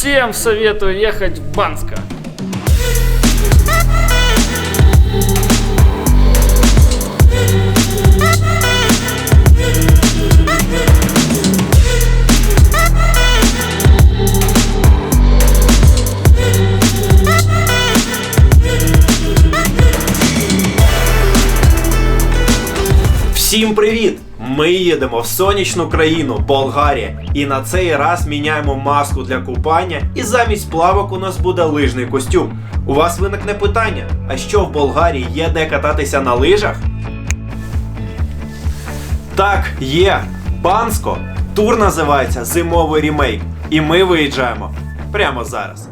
Всем советую ехать в Банско. Всім привіт! Ми їдемо в сонячну країну Болгарія. І на цей раз міняємо маску для купання, і замість плавок у нас буде лижний костюм. У вас виникне питання: а що в Болгарії є де кататися на лижах? Так, є. Банско. Тур називається Зимовий рімейк. І ми виїжджаємо прямо зараз.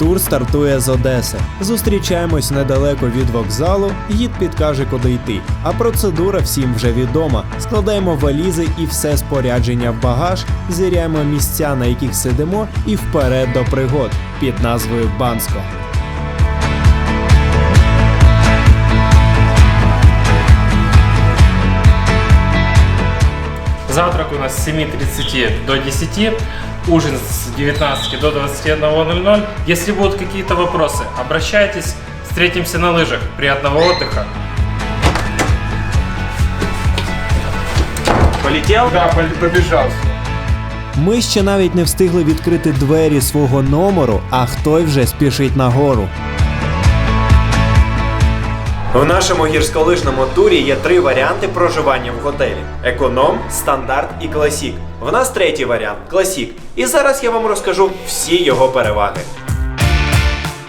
Тур стартує з Одеси. Зустрічаємось недалеко від вокзалу, гід підкаже, куди йти. А процедура всім вже відома. Складаємо валізи і все спорядження в багаж, зіряємо місця, на яких сидимо, і вперед до пригод під назвою Банско. Завтрак у нас с 7.30 до 10, ужин с 19 до 21.00. Если будут какие-то вопросы, обращайтесь, встретимся на лыжах. Приятного отдыха. Полетів? Да, побежал. Ми ще навіть не встигли відкрити двері свого номеру, а хтось вже спішить нагору. У нашому гірськолижному турі є три варіанти проживання в готелі: економ, стандарт і класік. В нас третій варіант класік. І зараз я вам розкажу всі його переваги.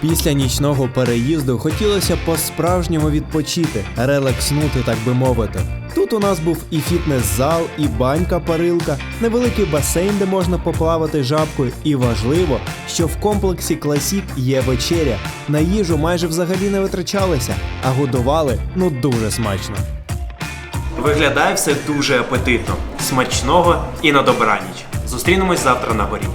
Після нічного переїзду хотілося по-справжньому відпочити, релакснути, так би мовити. Тут у нас був і фітнес-зал, і банька-парилка, невеликий басейн, де можна поплавати жабкою. І важливо, що в комплексі Класік є вечеря. На їжу майже взагалі не витрачалися, а годували ну дуже смачно. Виглядає все дуже апетитно, смачного і на добраніч. Зустрінемось завтра на горі.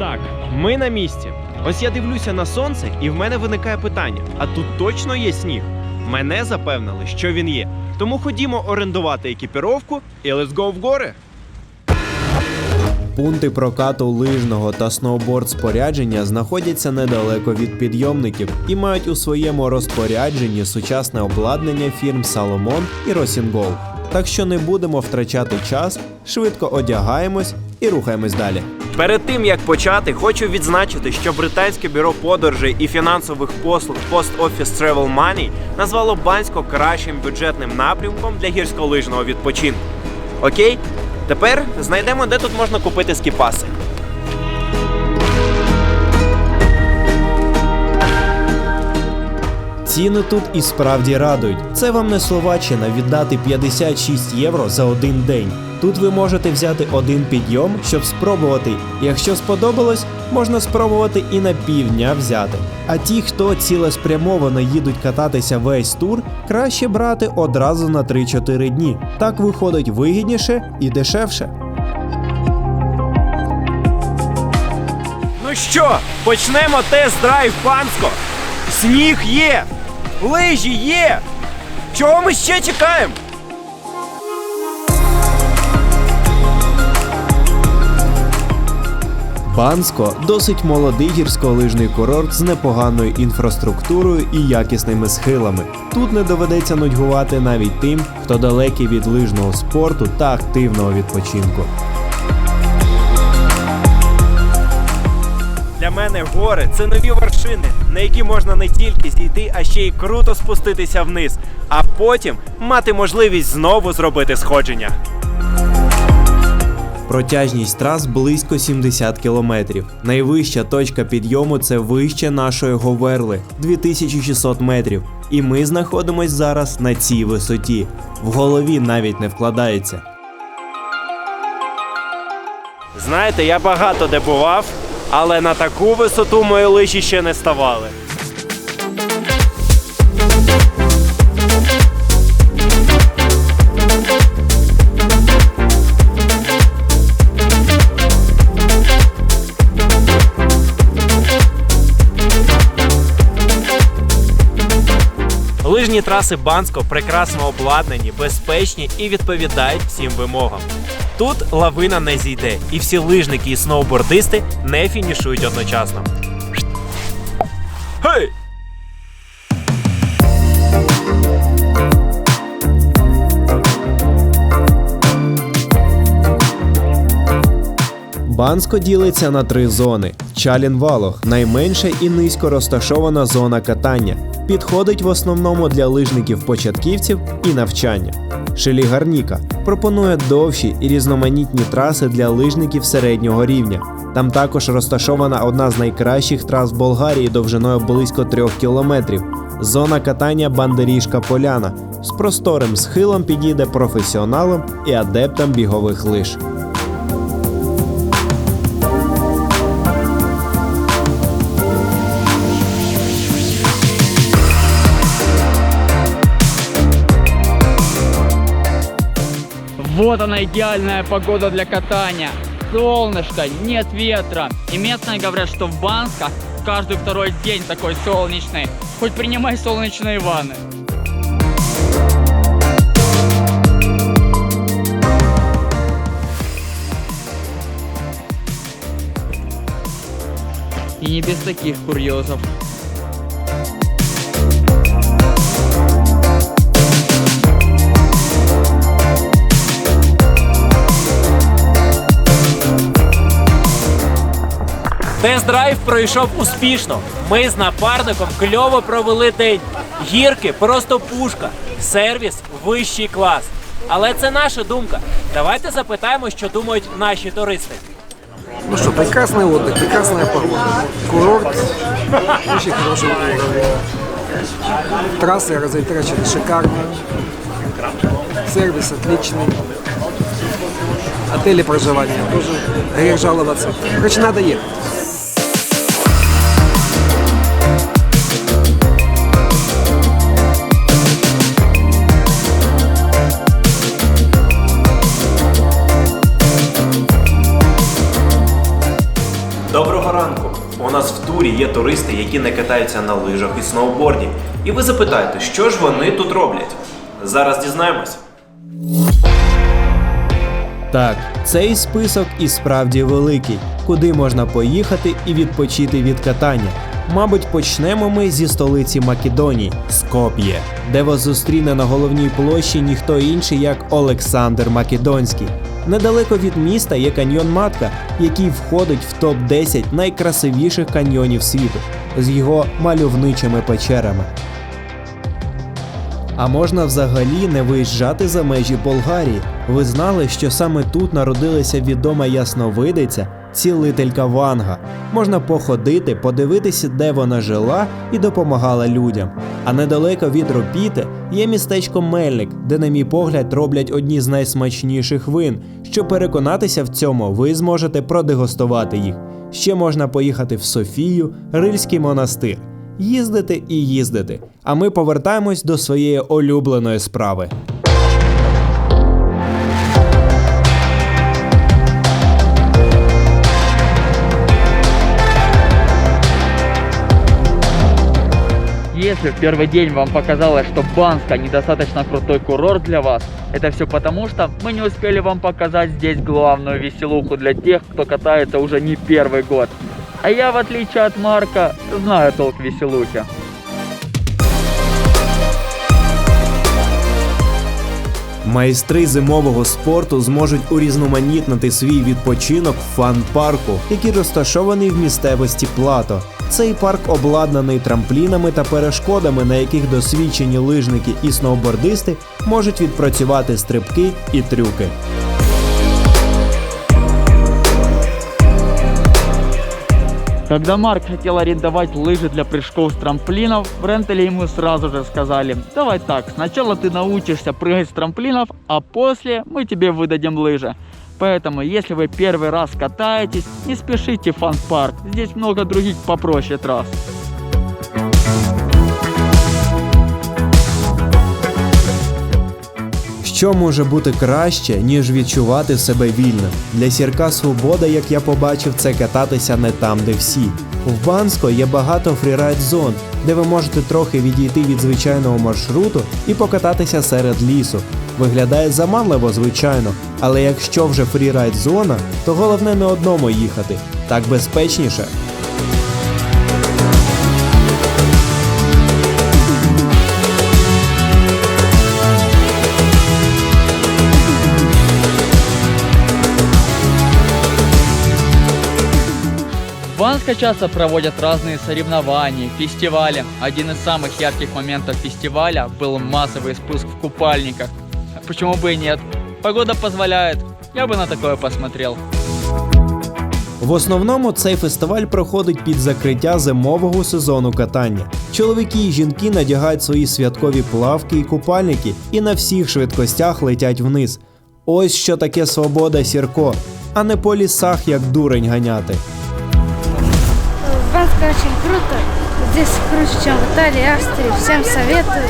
Так, ми на місці. Ось я дивлюся на сонце, і в мене виникає питання: а тут точно є сніг? Мене запевнили, що він є. Тому ходімо орендувати екіпіровку і let's go в гори. Пункти прокату лижного та сноуборд спорядження знаходяться недалеко від підйомників і мають у своєму розпорядженні сучасне обладнання фірм Salomon і Rosingol. Так що не будемо втрачати час, швидко одягаємось і рухаємось далі. Перед тим як почати, хочу відзначити, що британське бюро подорожей і фінансових послуг Post Office Travel Money назвало Бансько кращим бюджетним напрямком для гірськолижного відпочинку. Окей? Тепер знайдемо, де тут можна купити скіпаси. Ціни тут і справді радують. Це вам не Словаччина віддати 56 євро за один день. Тут ви можете взяти один підйом, щоб спробувати. Якщо сподобалось, можна спробувати і на півдня взяти. А ті, хто цілеспрямовано їдуть кататися весь тур, краще брати одразу на 3-4 дні. Так виходить вигідніше і дешевше. Ну що, почнемо тест-драйв Банско. Сніг є! Лижі є! Чого ми ще чекаємо? Банско досить молодий гірськолижний курорт з непоганою інфраструктурою і якісними схилами. Тут не доведеться нудьгувати навіть тим, хто далекий від лижного спорту та активного відпочинку. Для мене гори це нові вершини, на які можна не тільки зійти, а ще й круто спуститися вниз, а потім мати можливість знову зробити сходження. Протяжність трас близько 70 кілометрів. Найвища точка підйому це вище нашої Говерли 2600 метрів. І ми знаходимось зараз на цій висоті. В голові навіть не вкладається. Знаєте, я багато де бував, але на таку висоту мої лиші ще не ставали. Лижні траси Бансько прекрасно обладнані, безпечні і відповідають всім вимогам. Тут лавина не зійде, і всі лижники і сноубордисти не фінішують одночасно. Гей! Банско ділиться на три зони. Чалін-Валох найменша і низько розташована зона катання. Підходить в основному для лижників-початківців і навчання. Шелігарніка пропонує довші і різноманітні траси для лижників середнього рівня. Там також розташована одна з найкращих трас Болгарії довжиною близько трьох кілометрів. Зона катання Бандеріжка Поляна з просторим схилом підійде професіоналам і адептам бігових лиж. Вот она идеальная погода для катания. Солнышко, нет ветра. И местные говорят, что в Бансках каждый второй день такой солнечный. Хоть принимай солнечные ванны. И не без таких курьезов. Тест-драйв пройшов успішно. Ми з напарником кльово провели день. Гірки просто пушка. Сервіс вищий клас. Але це наша думка. Давайте запитаємо, що думають наші туристи. Ну что, прекрасный отдых, прекрасная погода. Курорт очень хорошего уровня. Трассы разотрачены шикарно. Сервис отличный. Отели проживания тоже. Грех жаловаться. Короче, надо ехать. У нас в турі є туристи, які не катаються на лижах і сноуборді. І ви запитаєте, що ж вони тут роблять? Зараз дізнаємось. Так, цей список і справді великий, куди можна поїхати і відпочити від катання. Мабуть, почнемо ми зі столиці Македонії Скоп'є, де вас зустріне на головній площі ніхто інший, як Олександр Македонський. Недалеко від міста є каньйон Матка, який входить в топ 10 найкрасивіших каньйонів світу з його мальовничими печерами. А можна взагалі не виїжджати за межі Болгарії. Ви знали, що саме тут народилася відома ясновидиця, цілителька Ванга. Можна походити, подивитися, де вона жила і допомагала людям. А недалеко від Ропіти є містечко Мельник, де, на мій погляд, роблять одні з найсмачніших вин. Щоб переконатися в цьому, ви зможете продегустувати їх. Ще можна поїхати в Софію, Рильський монастир їздити і їздити. А ми повертаємось до своєї улюбленої справи. Если в первый день вам показалось, что Банска недостаточно крутой курорт для вас, это все потому, что мы не успели вам показать здесь главную веселуху для тех, кто катается уже не первый год. А я, в отличие от Марка, знаю толк в веселухе. Майстри зимового спорту зможуть урізноманітнити свій відпочинок в фан-парку, який розташований в місцевості Плато. Цей парк обладнаний трамплінами та перешкодами, на яких досвідчені лижники і сноубордисти можуть відпрацювати стрибки і трюки. Когда Марк хотел арендовать лыжи для прыжков с трамплинов, в рентеле ему сразу же сказали, давай так, сначала ты научишься прыгать с трамплинов, а после мы тебе выдадим лыжи. Поэтому, если вы первый раз катаетесь, не спешите в фан-парк, здесь много других попроще трасс. Що може бути краще, ніж відчувати себе вільним? Для сірка свобода, як я побачив, це кататися не там, де всі. В Банско є багато фрірайд зон, де ви можете трохи відійти від звичайного маршруту і покататися серед лісу. Виглядає заманливо, звичайно, але якщо вже фрірайд зона, то головне не одному їхати, так безпечніше. В Банске часто проводят разные соревнования, фестивали. Один из самых ярких моментов фестиваля был массовый спуск в купальниках. Почему бы и нет? Погода позволяет. Я бы на такое посмотрел. В основному цей фестиваль проходить під закриття зимового сезону катання. Чоловіки і жінки надягають свої святкові плавки і купальники і на всіх швидкостях летять вниз. Ось що таке свобода сірко, а не по лісах як дурень ганяти. Банка очень круто. Здесь круче, чем в Италии, Австрии. Всем советую.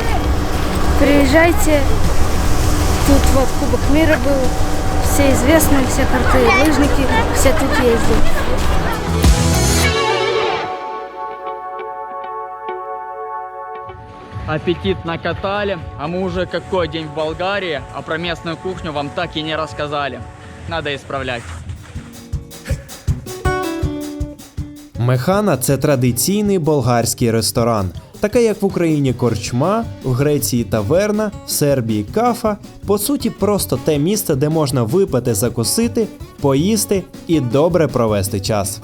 Приезжайте. Тут вот Кубок мира был. Все известные, все крутые лыжники. Все тут ездят. Аппетит накатали, а мы уже какой день в Болгарии, а про местную кухню вам так и не рассказали. Надо исправлять. Механа це традиційний болгарський ресторан, таке як в Україні корчма, в Греції таверна, в Сербії кафа. По суті, просто те місце, де можна випити, закусити, поїсти і добре провести час.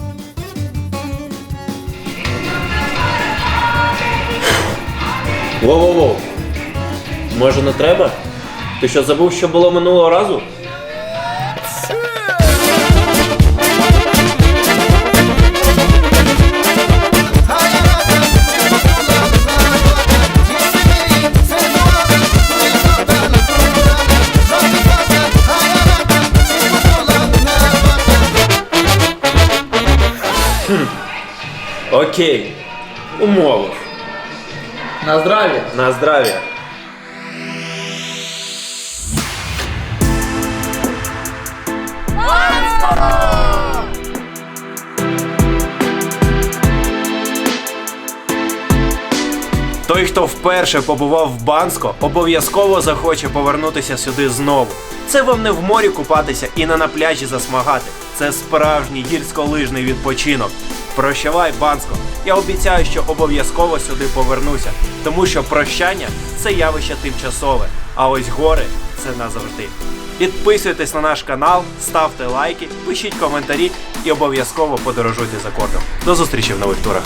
Воу-воу-воу. Може не треба? Ти що забув, що було минулого разу? Окей. Умовив. На здравие! На здравие. Той, хто вперше побував в Банско, обов'язково захоче повернутися сюди знову. Це вам не в морі купатися і не на пляжі засмагати. Це справжній гірськолижний відпочинок. Прощавай, Банско. Я обіцяю, що обов'язково сюди повернуся, тому що прощання це явище тимчасове, а ось гори це назавжди. Підписуйтесь на наш канал, ставте лайки, пишіть коментарі і обов'язково подорожуйте за кордон. До зустрічі в нових турах.